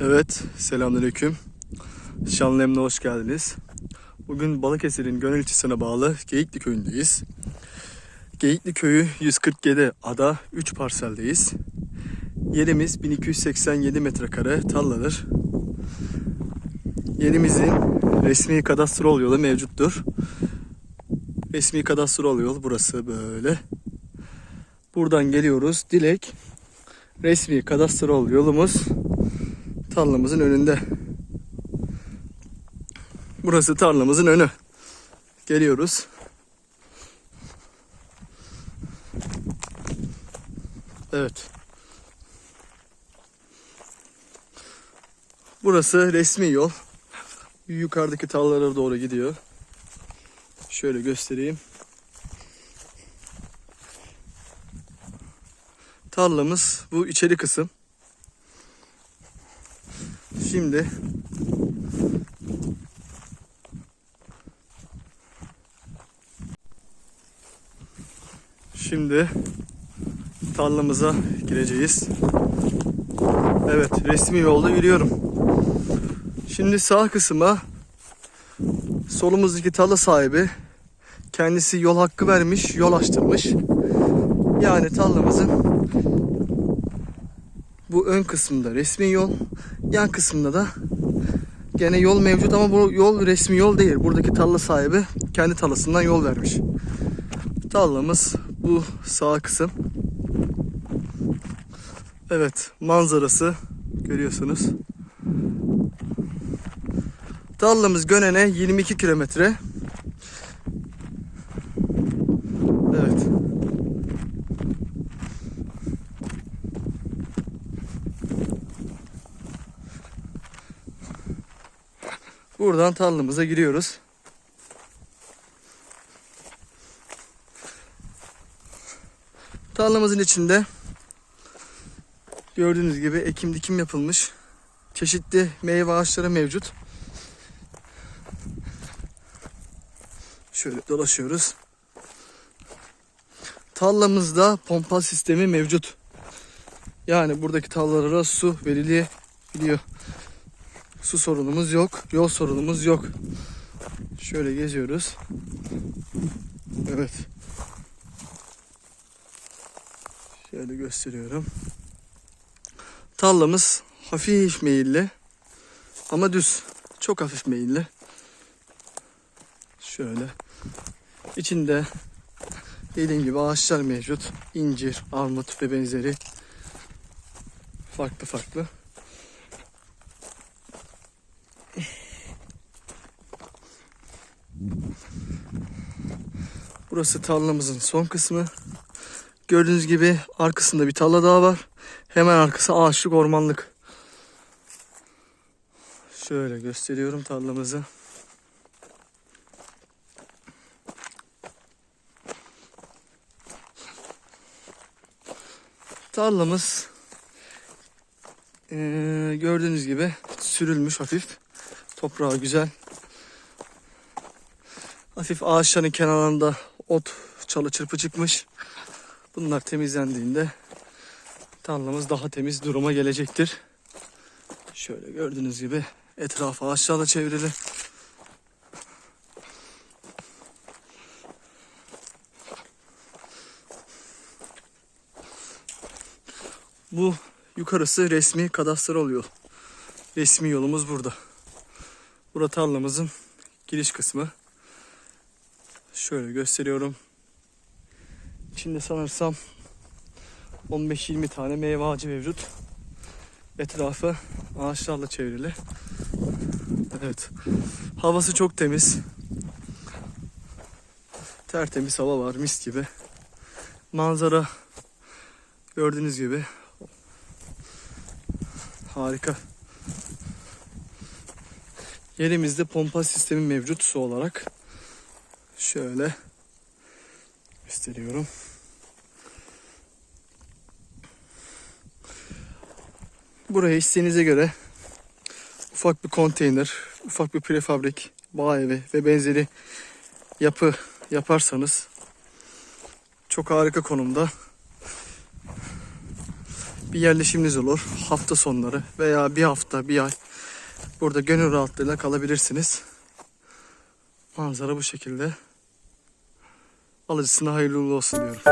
Evet, selamünaleyküm. Şanlıemre hoş geldiniz. Bugün Balıkesir'in Gönül ilçesine bağlı Geyikli köyündeyiz. Geyikli köyü 147 ada 3 parseldeyiz. Yerimiz 1287 metrekare tarladır. Yerimizin resmi kadastrol yolu mevcuttur. Resmi kadastrol yol burası böyle. Buradan geliyoruz. Dilek resmi kadastrol yolumuz tarlamızın önünde. Burası tarlamızın önü. Geliyoruz. Evet. Burası resmi yol. Yukarıdaki tarlalara doğru gidiyor. Şöyle göstereyim. Tarlamız bu içeri kısım. Şimdi Şimdi tarlamıza gireceğiz. Evet, resmi yolda yürüyorum. Şimdi sağ kısma solumuzdaki tarla sahibi kendisi yol hakkı vermiş, yol açtırmış. Yani tarlamızın bu ön kısmında resmi yol, yan kısmında da gene yol mevcut ama bu yol resmi yol değil. Buradaki tarla sahibi kendi tarlasından yol vermiş. Tarlamız bu sağ kısım. Evet, manzarası görüyorsunuz. Tarlamız Gönen'e 22 kilometre. Evet. Buradan tarlamıza giriyoruz. Tarlamızın içinde gördüğünüz gibi ekim dikim yapılmış. Çeşitli meyve ağaçları mevcut. Şöyle dolaşıyoruz. Tarlamızda pompa sistemi mevcut. Yani buradaki tarlalara su verilebiliyor. Su sorunumuz yok. Yol sorunumuz yok. Şöyle geziyoruz. Evet. Şöyle gösteriyorum. Tarlamız hafif meyilli. Ama düz. Çok hafif meyilli. Şöyle. İçinde dediğim gibi ağaçlar mevcut. İncir, armut ve benzeri. Farklı farklı. Burası tarlamızın son kısmı. Gördüğünüz gibi arkasında bir tarla daha var. Hemen arkası ağaçlık ormanlık. Şöyle gösteriyorum tarlamızı. Tarlamız eee, gördüğünüz gibi sürülmüş hafif. Toprağı güzel. Hafif ağaçların kenarında ot çalı çırpı çıkmış. Bunlar temizlendiğinde tarlamız daha temiz duruma gelecektir. Şöyle gördüğünüz gibi etrafı ağaçlarla çevrili. Bu yukarısı resmi kadastro yol. Resmi yolumuz burada. Burada tarlamızın giriş kısmı. Şöyle gösteriyorum. İçinde sanırsam 15-20 tane meyve ağacı mevcut. Etrafı ağaçlarla çevrili. Evet. Havası çok temiz. Tertemiz hava var mis gibi. Manzara gördüğünüz gibi harika. Yerimizde pompa sistemi mevcut su olarak. Şöyle gösteriyorum. Buraya isteğinize göre ufak bir konteyner, ufak bir prefabrik, bağ evi ve benzeri yapı yaparsanız çok harika konumda bir yerleşiminiz olur. Hafta sonları veya bir hafta, bir ay burada gönül rahatlığıyla kalabilirsiniz. Manzara bu şekilde. Alıcısına hayırlı olsun diyorum.